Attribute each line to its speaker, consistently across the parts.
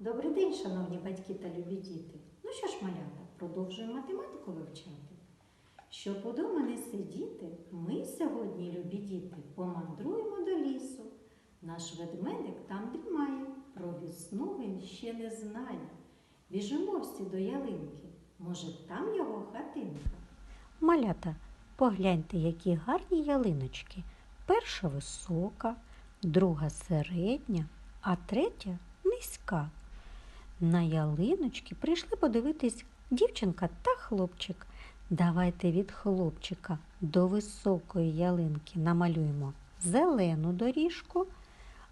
Speaker 1: Добрий день, шановні батьки та любі діти. Ну що ж, малята, продовжуємо математику вивчати. Щоб удома не сидіти, ми сьогодні, любі діти, помандруємо до лісу. Наш ведмедик там дрімає, про весну він ще не знає. Біжимо всі до ялинки, може там його хатинка.
Speaker 2: Малята, погляньте, які гарні ялиночки. Перша висока, друга середня, а третя низька. На ялиночки прийшли подивитись дівчинка та хлопчик. Давайте від хлопчика до високої ялинки намалюємо зелену доріжку,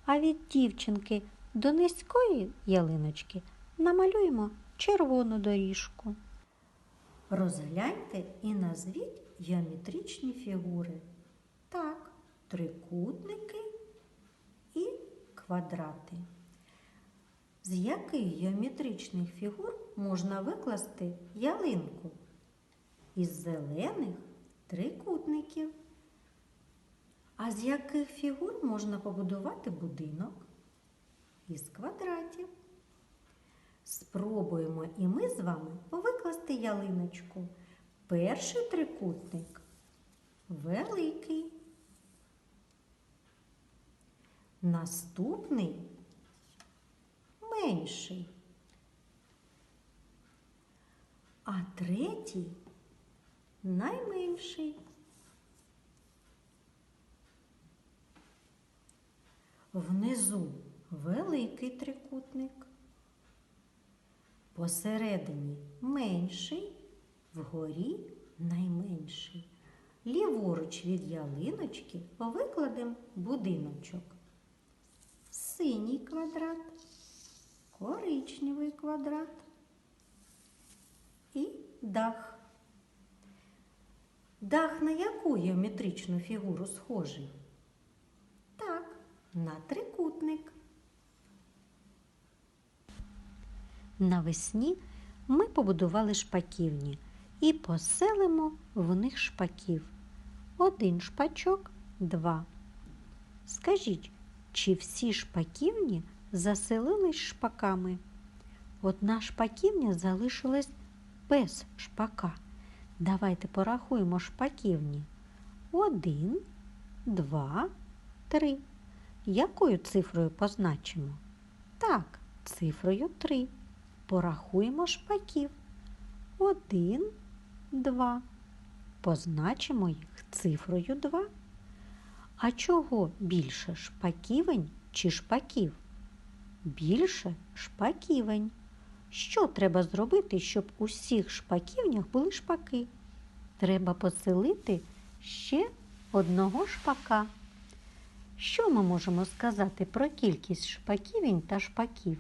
Speaker 2: а від дівчинки до низької ялиночки намалюємо червону доріжку. Розгляньте і назвіть геометричні фігури. Так, трикутники і квадрати. З яких геометричних фігур можна викласти ялинку? Із зелених трикутників. А з яких фігур можна побудувати будинок? Із квадратів. Спробуємо і ми з вами викласти ялиночку. Перший трикутник великий. Наступний менший. А третій найменший. Внизу великий трикутник. Посередині менший, вгорі найменший. Ліворуч від ялиночки викладемо будиночок. Синій квадрат, коричневий квадрат і дах. Дах на яку геометричну фігуру схожий? Так, на трикутник. Навесні ми побудували шпаківні і поселимо в них шпаків. Один шпачок, два. Скажіть, чи всі шпаківні заселились шпаками? Одна шпаківня залишилась без шпака. Давайте порахуємо шпаківні. Один, два, три. Якою цифрою позначимо? Так, цифрою три. Порахуємо шпаків. Один, два. Позначимо їх цифрою два. А чого більше шпаківень чи шпаків? Більше шпаківень. Що треба зробити, щоб у всіх шпаківнях були шпаки? Треба поселити ще одного шпака. Що ми можемо сказати про кількість шпаківень та шпаків?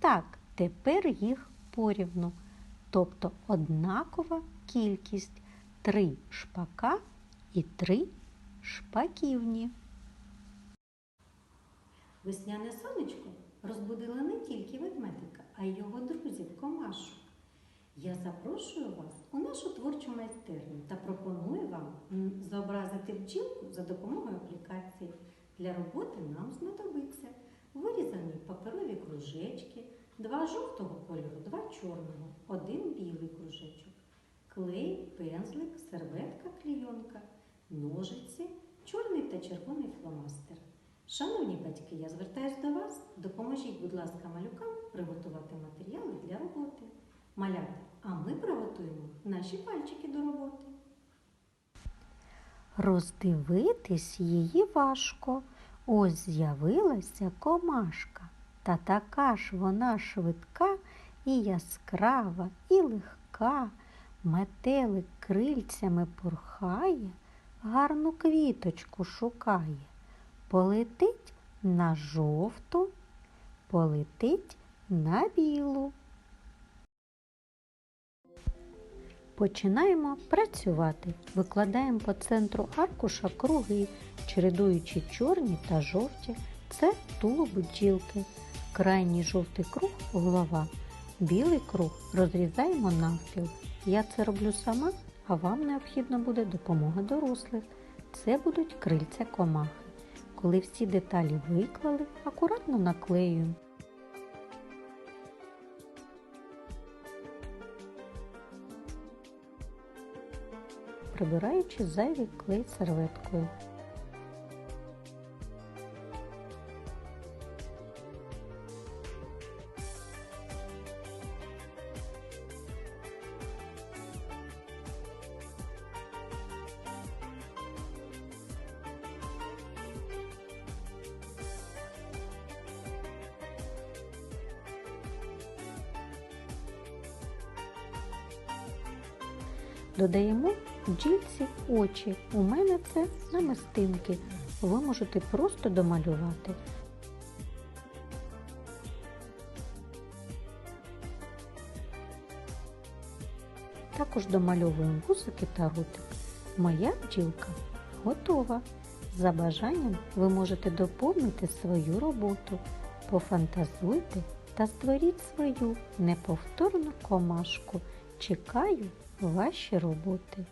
Speaker 2: Так, тепер їх порівну, тобто однакова кількість три шпака і три шпаківні.
Speaker 1: Весняне сонечко розбудило не тільки ведмедика, а й його друзів комашок. Я запрошую вас у нашу творчу майстерню та пропоную вам зобразити бджілку за допомогою аплікації. Для роботи нам знадобиться вирізані паперові кружечки, два жовтого кольору, два чорного, один білий кружечок, клей, пензлик, серветка, клійонка, ножиці, чорний та червоний фломастер. Шановні батьки, я звертаюся до вас. Допоможіть, будь ласка, малюкам приготувати матеріали для роботи. Малята, а ми приготуємо наші пальчики до роботи.
Speaker 2: Роздивитись її важко. Ось з'явилася комашка. Та така ж вона швидка і яскрава, і легка. Метелик крильцями пурхає, гарну квіточку шукає. Полетить на жовту, полетить на білу. Починаємо працювати. Викладаємо по центру аркуша круги, чередуючи чорні та жовті. Це тулуб бджілки. Крайній жовтий круг голова. Білий круг розрізаємо навпіл. Я це роблю сама, а вам необхідна буде допомога дорослих. Це будуть крильця комахи. Коли всі деталі виклали, акуратно наклеюємо. Прибираючи зайвий клей серветкою. Додаємо бджільці очі. У мене це намистинки. Ви можете просто домалювати. Також домальовуємо вусики та ротик. Моя бджілка готова. За бажанням ви можете доповнити свою роботу, пофантазуйте та створіть свою неповторну комашку. Чекаю ваші роботи.